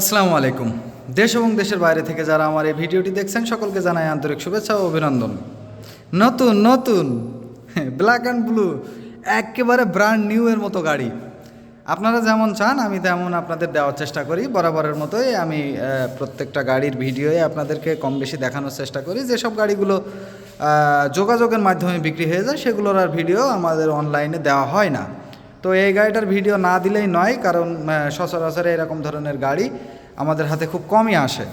আসসালামু আলাইকুম। দেশ এবং দেশের বাইরে থেকে যারা আমার এই ভিডিওটি দেখছেন, সকলকে জানাই আন্তরিক শুভেচ্ছা ও অভিনন্দন। নতুন নতুন ব্ল্যাক অ্যান্ড ব্লু একেবারে ব্র্যান্ড নিউ এর মতো গাড়ি। আপনারা যেমন চান, আমি তেমন আপনাদের দেওয়ার চেষ্টা করি। বরাবরের মতোই আমি প্রত্যেকটা গাড়ির ভিডিওয়ে আপনাদেরকে কম বেশি দেখানোর চেষ্টা করি। যেসব গাড়িগুলো যোগাযোগের মাধ্যমে বিক্রি হয়ে যায়, সেগুলোর আর ভিডিও আমাদের অনলাইনে দেওয়া হয় না। তো এই গাড়িটার ভিডিও না দিলেই নয়, কারণ সচরাচর এরকম ধরনের গাড়ি আমাদের হাতে খুব কমই আসে।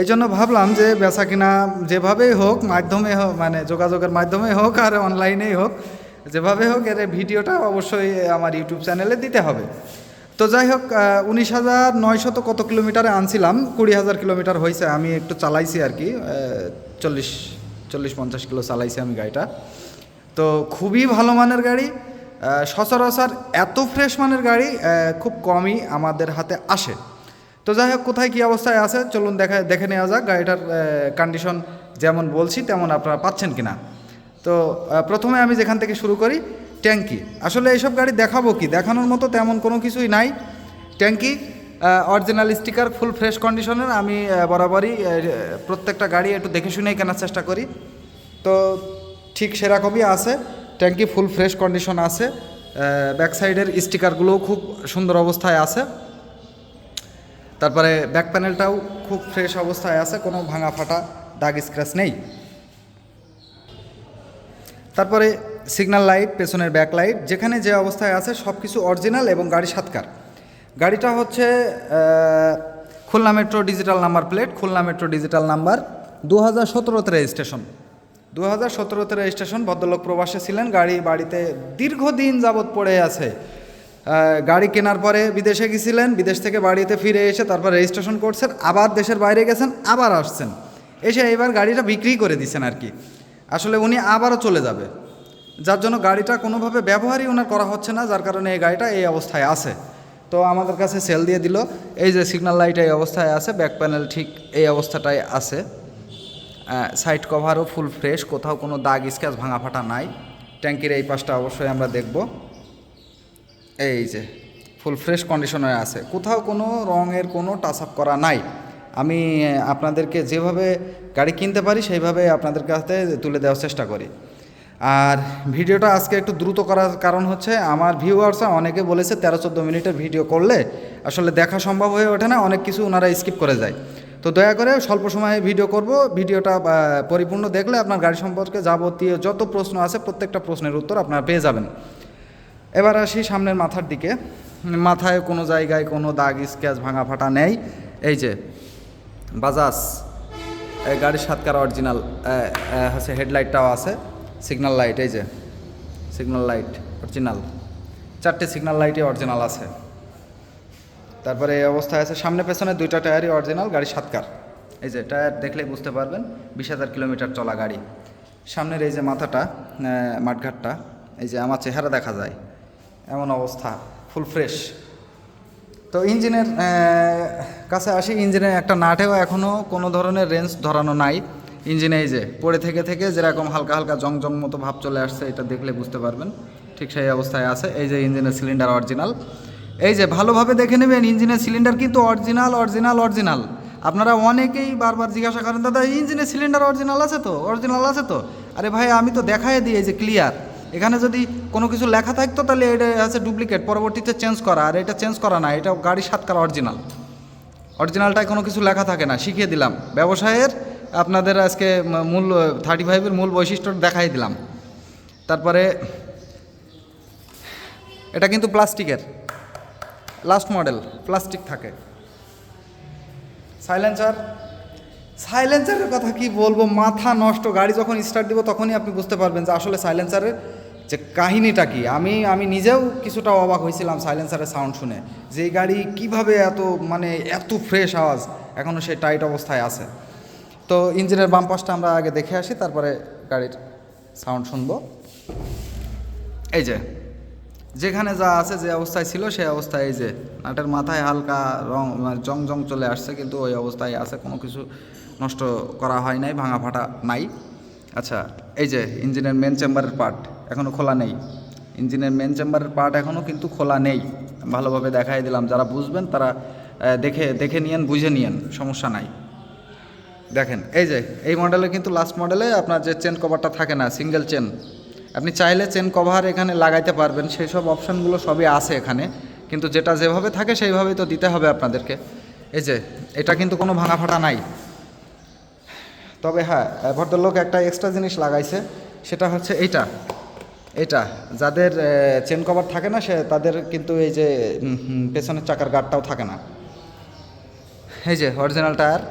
এই জন্য ভাবলাম যে বেচা কিনা যেভাবেই হোক, মাধ্যমে হোক মানে যোগাযোগের মাধ্যমে হোক আর অনলাইনেই হোক, যেভাবে হোক এর ভিডিওটা অবশ্যই আমার ইউটিউব চ্যানেলে দিতে হবে। তো যাই হোক উনিশ হাজার নয়শত কত কিলোমিটারে আনছিলাম, কুড়ি হাজার কিলোমিটার হয়েছে আমি একটু চালাইছি আর কি চল্লিশ চল্লিশ পঞ্চাশ কিলো চালাইছি আমি গাড়িটা। তো খুবই ভালো মানের গাড়ি সচরাচর এত ফ্রেশ মানের গাড়ি খুব কমই আমাদের হাতে আসে। তো যাই হোক, কোথায় কী অবস্থায় আছে, চলুন দেখা, দেখে নেওয়া যাক গাড়িটার কন্ডিশন যেমন বলছি, তেমন আপনারা পাচ্ছেন কি না তো প্রথমে আমি যেখান থেকে শুরু করি, ট্যাঙ্কি। আসলে এইসব গাড়ি দেখাবো কি? দেখানোর মতো তেমন কোনো কিছুই নাই। ট্যাঙ্কি অরিজিনাল স্টিকার ফুল ফ্রেশ কন্ডিশনের আমি বরাবরই প্রত্যেকটা গাড়ি একটু দেখে শুনেই কেনার চেষ্টা করি। তো, ঠিক সেরকমই আছে। ট্যাঙ্কি ফুল ফ্রেশ কন্ডিশন আছে ব্যাক সাইডের স্টিকারগুলোও খুব সুন্দর অবস্থায় আছে। তারপরে ব্যাক প্যানেলটাও খুব ফ্রেশ অবস্থায় আছে, কোনো ভাঙা ফাটা, দাগ স্ক্র্যাচ নেই। তারপরে সিগন্যাল লাইট পেছনের ব্যাক লাইট যেখানে যে অবস্থায় আছে সব কিছু অরিজিনাল এবং গাড়ি সাতকার। গাড়িটা হচ্ছে Khulna metro digital number plate Khulna metro digital number দু হাজার সতেরোতে রেজিস্ট্রেশন দু হাজার সতেরোতে রেজিস্ট্রেশন, ভদ্রলোক প্রবাসে ছিলেন, গাড়ি বাড়িতে দীর্ঘদিন যাবৎ পড়ে আছে। গাড়ি কেনার পরে বিদেশে গেছিলেন, বিদেশ থেকে বাড়িতে ফিরে এসে তারপর রেজিস্ট্রেশন করছেন, আবার দেশের বাইরে গেছেন, আবার আসছেন। এসে এবার গাড়িটা বিক্রি করে দিচ্ছেন আর কি। আসলে উনি আবারও চলে যাবে। যার জন্য গাড়িটা কোনোভাবে ব্যবহারই ওনার করা হচ্ছে না, যার কারণে এই গাড়িটা এই অবস্থায় আছে। তো আমাদের কাছে সেল দিয়ে দিল। এই যে সিগন্যাল লাইট এই অবস্থায় আছে ব্যাক প্যানেল ঠিক এই অবস্থাটায় আছে। সাইড কভারও ফুল ফ্রেশ কোথাও কোনো দাগ স্ক্যাচ ভাঙা ফাটা নাই। ট্যাঙ্কির এই পাশটা অবশ্যই আমরা দেখব। এই যে ফুল ফ্রেশ কন্ডিশনে আছে। কোথাও কোনো রঙের কোনো টাচ আপ করা নাই। আমি আপনাদেরকে যেভাবে গাড়ি কিনতে পারি, সেইভাবে আপনাদের কাছে তুলে দেওয়ার চেষ্টা করি। আর ভিডিওটা আজকে একটু দ্রুত করার কারণ হচ্ছে, আমার ভিউয়ার্সরা অনেকে বলেছে, তেরো চোদ্দ মিনিটের ভিডিও করলে আসলে দেখা সম্ভব হয়ে ওঠে না, অনেক কিছু ওনারা স্কিপ করে যায়। তো দয়া করে স্বল্প সময়ে ভিডিও করব। ভিডিওটা পরিপূর্ণ দেখলে আপনার গাড়ি সম্পর্কে যাবতীয় যত প্রশ্ন আছে, প্রত্যেকটা প্রশ্নের উত্তর আপনারা পেয়ে যাবেন। এবার আসি সামনের মাথার দিকে। মাথায় কোনো জায়গায় কোনো দাগ স্ক্যাচ ভাঙা ফাটা নেই। এই যে, বাজাজ গাড়ির সাতকার অরিজিনাল হচ্ছে হেডলাইটটাও আছে। সিগন্যাল লাইট এই যে সিগন্যাল লাইট অরিজিনাল চারটে সিগন্যাল লাইটই অরিজিনাল আছে। তারপরে এই অবস্থায় আছে। সামনে পেছনে দুইটা টায়ারই অরিজিনাল গাড়ি সাতকার এই যে টায়ার দেখলেই বুঝতে পারবেন, বিশ হাজার কিলোমিটার চলা গাড়ি। সামনের এই যে মাথাটা মাঠঘাটটা, এই যে আমার চেহারা দেখা যায়। এমন অবস্থা ফুল ফ্রেশ তো ইঞ্জিনের কাছে আসি, ইঞ্জিনের একটা নাটেও এখনও কোনো ধরনের রেঞ্জ ধরানো নাই। ইঞ্জিনে এই যে, পড়ে থেকে থেকে যেরকম হালকা হালকা জং জং মতো ভাব চলে আসছে, এটা দেখলে বুঝতে পারবেন। ঠিক সেই অবস্থায় আছে, এই যে ইঞ্জিনের সিলিন্ডার অরিজিনাল এই যে ভালোভাবে দেখে নেবেন ইঞ্জিনের সিলিন্ডার কিন্তু অরিজিনাল অরিজিনাল অরিজিনাল। আপনারা অনেকেই বারবার জিজ্ঞাসা করেন, দাদা ইঞ্জিনের সিলিন্ডার অরিজিনাল আছে তো? অরিজিনাল আছে তো? আরে ভাই, আমি তো দেখাই দিই যে ক্লিয়ার এখানে যদি কোনো কিছু লেখা থাকতো, তাহলে এটা আছে ডুপ্লিকেট পরবর্তীতে চেঞ্জ করা। আর এটা চেঞ্জ করা না, এটা গাড়ি সাতকার অরিজিনাল। অরিজিনালটায় কোনো কিছু লেখা থাকে না, শিখিয়ে দিলাম। ব্যবসায়ের আপনাদের আজকে মূল থার্টি ফাইভের মূল বৈশিষ্ট্য দেখাই দিলাম। তারপরে, এটা কিন্তু প্লাস্টিকের। লাস্ট মডেল প্লাস্টিক থাকে। সাইলেন্সার সাইলেন্সারের কথা কি বলব? মাথা নষ্ট, গাড়ি যখন স্টার্ট দিব তখনই আপনি বুঝতে পারবেন যে আসলে সাইলেন্সারের যে কাহিনীটা কি। আমি আমি নিজেও কিছুটা অবাক হয়েছিলাম সাইলেন্সারের সাউন্ড শুনে। যে গাড়ি কীভাবে এত মানে এত ফ্রেশ আওয়াজ এখনও সে টাইট অবস্থায় আছে। তো ইঞ্জিনের বাম পাশটা আমরা আগে দেখে আসি, তারপরে গাড়ির সাউন্ড শুনব। এই যে যেখানে যা আছে যে অবস্থায় ছিল সেই অবস্থায় এই যে নাটের মাথায় হালকা রং মানে জং জং চলে আসছে, কিন্তু ওই অবস্থায় আছে, কোনো কিছু নষ্ট করা হয় নাই, ভাঙা ফাটা নাই। আচ্ছা এই যে ইঞ্জিনের মেন চেম্বারের পার্ট এখনও খোলা নেই। ইঞ্জিনের মেন চেম্বারের পার্ট এখনও কিন্তু খোলা নেই। ভালোভাবে দেখাই দিলাম, যারা বুঝবেন তারা দেখে দেখে নিয়েন, বুঝে নিয়েন, সমস্যা নাই। দেখেন, এই যে, এই মডেলে কিন্তু লাস্ট মডেলে আপনার যে চেন কভারটা থাকে না সিঙ্গেল চেন আপনি চাইলে চেন কভার এখানে লাগাইতে পারবেন সেই সব অপশানগুলো সবই আছে এখানে। কিন্তু যেটা যেভাবে থাকে সেইভাবেই তো দিতে হবে আপনাদেরকে। এই যে, এটা কিন্তু কোনো ভাঙা ফাটা নাই। তবে হ্যাঁ ভদ্রলোক একটা এক্সট্রা জিনিস লাগাইছে, সেটা হচ্ছে এইটা। এটা যাদের চেন কভার থাকে না, সে, তাদের কিন্তু এই যে পেছনের চাকার গার্ডটাও থাকে না। এই যে অরিজিনাল টায়ার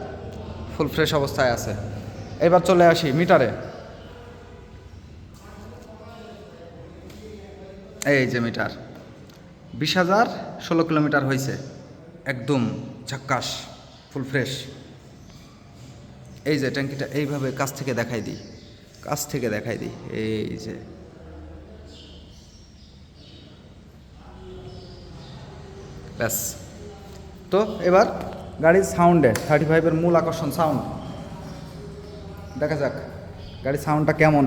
ফুল ফ্রেশ অবস্থায় আছে। এবার চলে আসি মিটারে এই যে মিটার, বিশ হাজার ষোলো কিলোমিটার হয়েছে, একদম ঝাক্কাস ফুল ফ্রেশ এই যে ট্যাঙ্কিটা এইভাবে কাছ থেকে দেখাই দিই, কাছ থেকে দেখাই দিই, এই যে। ব্যাস। তো এবার গাড়ির সাউন্ডে থার্টি ফাইভের মূল আকর্ষণ সাউন্ড। দেখা যাক, গাড়ির সাউন্ডটা কেমন?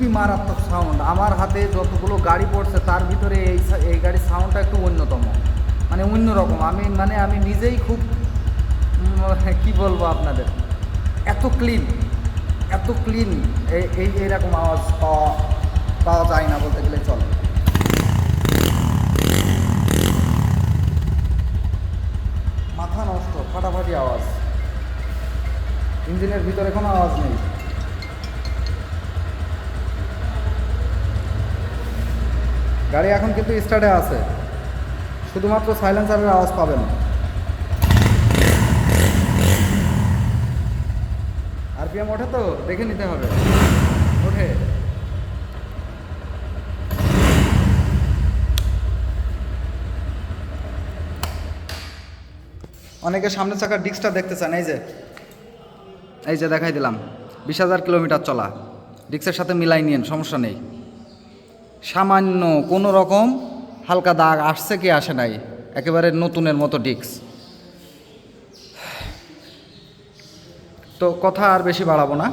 খুবই মারাত্মক সাউন্ড আমার হাতে যতগুলো গাড়ি পড়ছে, তার ভিতরে এই এই গাড়ির সাউন্ডটা একটু অন্যতম। মানে অন্যরকম আমি মানে আমি নিজেই খুব কি বলব আপনাদের? এত ক্লিন এত ক্লিন এই এই এরকম আওয়াজ পাওয়া পাওয়া যায় না বলতে গেলে চলে। মাথা নষ্ট, ফাটাফাটি আওয়াজ। ইঞ্জিনের ভিতরে কোনো আওয়াজ নেই। গাড়ি এখন কিন্তু স্টার্টে আছে। শুধুমাত্র সাইলেন্সারের আওয়াজ পাবেন। আরপিএম ওঠে তো, দেখে নিতে হবে। ওঠে। অনেকে সামনে চাকার ডিস্কটা দেখতে চান, এই যে। এই যে দেখাই দিলাম। বিশ হাজার কিলোমিটার চলা। ডিস্কের সাথে মিলাই নিন সমস্যা নেই। সামান্য কোনো রকম হালকা দাগ আসছে কি আসে নাই, একেবারে নতুনের মতো ডিক্স তো কথা আর বেশি বাড়াবো না।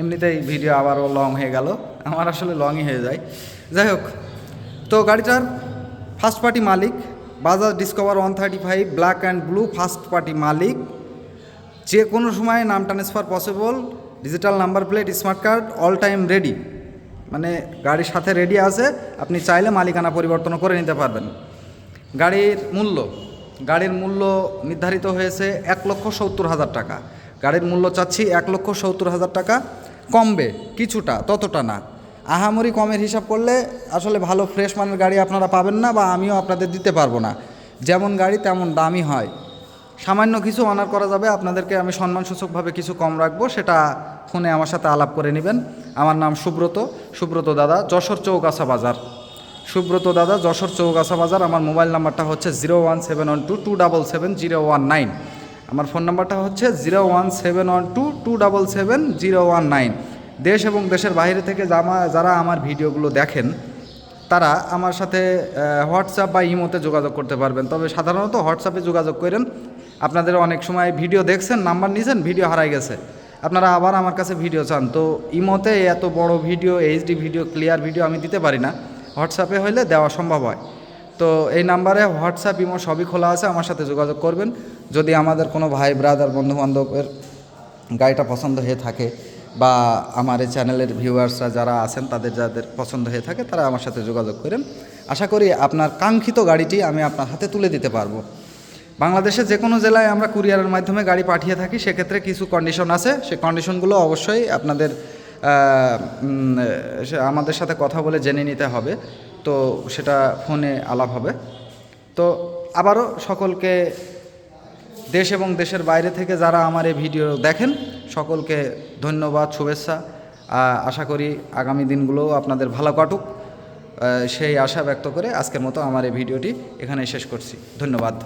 এমনিতেই ভিডিও আবারও লং হয়ে গেল। আমার আসলে লংই হয়ে যায়। যাই হোক, তো গাড়িটার first party Malik Bajaj Discover one thirty five black and blue first party মালিক যে কোনো সময় নাম transfer possible digital number plate smart card all time ready মানে গাড়ির সাথে রেডি আছে, আপনি চাইলে মালিকানা পরিবর্তন করে নিতে পারবেন। গাড়ির মূল্য গাড়ির মূল্য নির্ধারিত হয়েছে এক লক্ষ সত্তর হাজার টাকা। গাড়ির মূল্য চাচ্ছি এক লক্ষ সত্তর হাজার টাকা, কমবে কিছুটা, ততটা না। আহামরি কমের হিসাব করলে আসলে ভালো ফ্রেশ মানের গাড়ি আপনারা পাবেন না বা আমিও আপনাদের দিতে পারব না। যেমন গাড়ি তেমন দামই হয়। সামান্য কিছু অনার করা যাবে। আপনাদেরকে আমি সম্মানসূচকভাবে কিছু কম রাখব, সেটা ফোনে আমার সাথে আলাপ করে নেবেন। আমার নাম সুব্রত সুব্রত দাদা, যশোর চৌগাছা বাজার। সুব্রত দাদা, যশোর চৌগাছা বাজার। আমার মোবাইল নাম্বারটা হচ্ছে zero one seven one two two double seven zero one nine. আমার ফোন নাম্বারটা হচ্ছে zero one seven one two two double seven zero one nine. দেশ এবং দেশের বাইরে থেকে যারা আমার ভিডিওগুলো দেখেন, তারা আমার সাথে হোয়াটসঅ্যাপ বা ইমোতে যোগাযোগ করতে পারবেন। তবে সাধারণত হোয়াটসঅ্যাপে যোগাযোগ করেন আপনাদের অনেক সময় ভিডিও দেখছেন, নাম্বার নিয়েছেন ভিডিও হারাই গেছে। আপনারা আবার আমার কাছে ভিডিও চান। তো ইমোতে এত বড় video HD video clear video আমি দিতে পারি না। হোয়াটসঅ্যাপে হইলে দেওয়া সম্ভব হয়। তো এই নাম্বারে হোয়াটসঅ্যাপ ইমো সবই খোলা আছে, আমার সাথে যোগাযোগ করবেন। যদি আমাদের কোনো ভাই ব্রাদার বন্ধু বান্ধবের গাড়িটা পছন্দ হয়ে থাকে বা আমার এই চ্যানেলের ভিউয়ার্সরা যারা আছেন, তাদের যাদের পছন্দ হয়ে থাকে, তারা আমার সাথে যোগাযোগ করেন। আশা করি আপনার কাঙ্ক্ষিত গাড়িটি আমি আপনার হাতে তুলে দিতে পারব। বাংলাদেশে যে কোনো জেলায় আমরা কুরিয়ারের মাধ্যমে গাড়ি পাঠিয়ে থাকি, সেক্ষেত্রে কিছু কন্ডিশন আছে। সে কন্ডিশনগুলো অবশ্যই আপনাদের আমাদের সাথে কথা বলে জেনে নিতে হবে। তো সেটা ফোনে আলাপ হবে। তো আবারও সকলকে, দেশ এবং দেশের বাইরে থেকে যারা আমার এই ভিডিও দেখেন, সকলকে ধন্যবাদ, শুভেচ্ছা। আশা করি আগামী দিনগুলোও আপনাদের ভালো কাটুক। সেই আশা ব্যক্ত করে আজকের মতো আমার এই ভিডিওটি এখানে শেষ করছি। ধন্যবাদ।